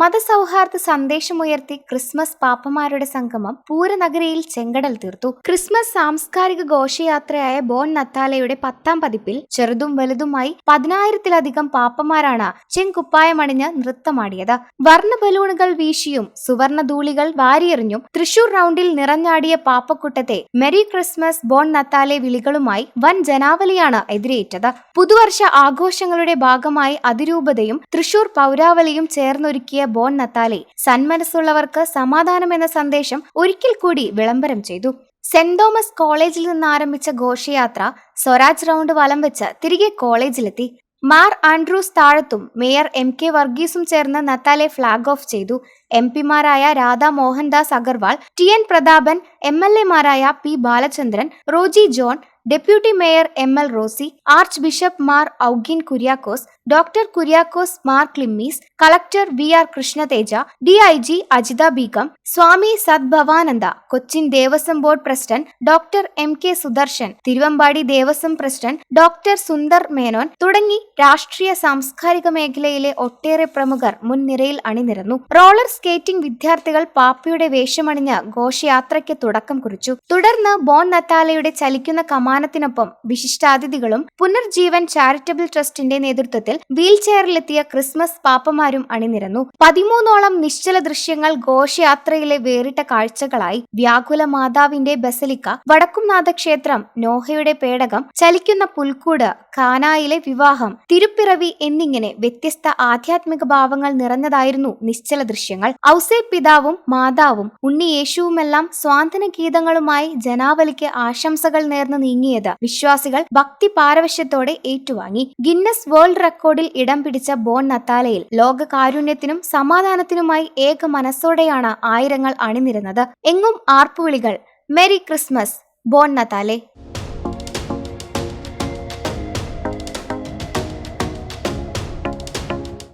മതസൗഹാർദ്ദ സന്ദേശമുയർത്തി Christmas പാപ്പമാരുടെ സംഗമം പൂരനഗരിയിൽ ചെങ്കടൽ തീർത്തു. ക്രിസ്മസ് സാംസ്കാരിക ഘോഷയാത്രയായ ബോൺ നത്താലയുടെ പത്താം പതിപ്പിൽ ചെറുതും വലുതുമായി പതിനായിരത്തിലധികം പാപ്പമാരാണ് ചെങ്കുപ്പായമണിഞ്ഞ് നൃത്തമാടിയത്. വർണ ബലൂണുകൾ വീശിയും സുവർണ ധൂളികൾ വാരിയെറിഞ്ഞും തൃശൂർ റൗണ്ടിൽ നിറഞ്ഞാടിയ പാപ്പക്കുട്ടത്തെ മെരി ക്രിസ്മസ് ബോൺ നത്താലെ വിളികളുമായി വൻ ജനാവലിയാണ് എതിരേറ്റത്. പുതുവർഷ ആഘോഷങ്ങളുടെ ഭാഗമായി അതിരൂപതയും തൃശൂർ പൗരാവലിയും ചേർന്നൊരുക്കിയ ബോൺ നത്താലെ സന്മനസ്സുള്ളവർക്ക് സമാധാനം എന്ന സന്ദേശം ഒരിക്കൽ കൂടി വിളംബരം ചെയ്തു. സെന്റ് തോമസ് കോളേജിൽ നിന്ന് ആരംഭിച്ച ഘോഷയാത്ര സ്വരാജ് റൗണ്ട് വലം വെച്ച് തിരികെ കോളേജിലെത്തി. മാർ ആൻഡ്രൂസ് താഴത്തും മേയർ എം കെ വർഗീസും ചേർന്ന് നത്താലെ ഫ്ളാഗ് ഓഫ് ചെയ്തു. M പിമാരായ Radha Mohandas Agarwal T N Prathapan M L എമാരായ P Balachandran Roji John deputy mayor M L Rosy archbishop Mar Awgin Kuriakose doctor Kuriakose Mar Cleemis collector V R Krishnateja D I G Ajitha Begum Swami Sadbhavananda Cochin Devaswom board president doctor M K Sudarshan Thiruvambadi Devaswom president doctor Sundar Menon തുടങ്ങി രാഷ്ട്രീയ സാംസ്കാരിക മേഖലയിലെ ഒട്ടേറെ പ്രമുഖർ മുൻനിരയിൽ അണിനിരന്നു. Roller skating വിദ്യാർത്ഥികൾ പാപ്പയുടെ വേഷമണിഞ്ഞ് ഘോഷയാത്രയ്ക്ക് തുടക്കം കുറിച്ചു. തുടർന്ന് ബോൺ നത്താലയുടെ ചലിക്കുന്ന കമാനത്തിനൊപ്പം വിശിഷ്ടാതിഥികളും പുനർജീവൻ ചാരിറ്റബിൾ ട്രസ്റ്റിന്റെ നേതൃത്വത്തിൽ വീൽ ചെയറിലെത്തിയ ക്രിസ്മസ് പാപ്പമാരും അണിനിരന്നു. പതിമൂന്നോളം നിശ്ചല ദൃശ്യങ്ങൾ ഘോഷയാത്രയിലെ വേറിട്ട കാഴ്ചകളായി വ്യാകുല മാതാവിന്റെ ബസലിക്ക വടക്കുംനാഥ ക്ഷേത്രം നോഹയുടെ പേടകം ചലിക്കുന്ന പുൽക്കൂട് കാനായിലെ വിവാഹം തിരുപ്പിറവി എന്നിങ്ങനെ വ്യത്യസ്ത ആധ്യാത്മിക ഭാവങ്ങൾ നിറഞ്ഞതായിരുന്നു നിശ്ചല ദൃശ്യങ്ങൾ. ഔസേ പിതാവും മാതാവും ഉണ്ണി യേശുവുമെല്ലാം സ്വാന്തന ഗീതങ്ങളുമായി ജനാവലിക്ക് ആശംസകൾ നേർന്ന് നീങ്ങിയത് വിശ്വാസികൾ ഭക്തി പാരവശ്യത്തോടെ ഏറ്റുവാങ്ങി. ഗിന്നസ് വേൾഡ് റെക്കോർഡിൽ ഇടം പിടിച്ച ബോൺ നത്താലയിൽ ലോക കാരുണ്യത്തിനും സമാധാനത്തിനുമായി ഏക മനസ്സോടെയാണ് ആയിരങ്ങൾ അണിനിരുന്നത്. എങ്ങും ആർപ്പുവിളികൾ. Merry Christmas. Buon Natale.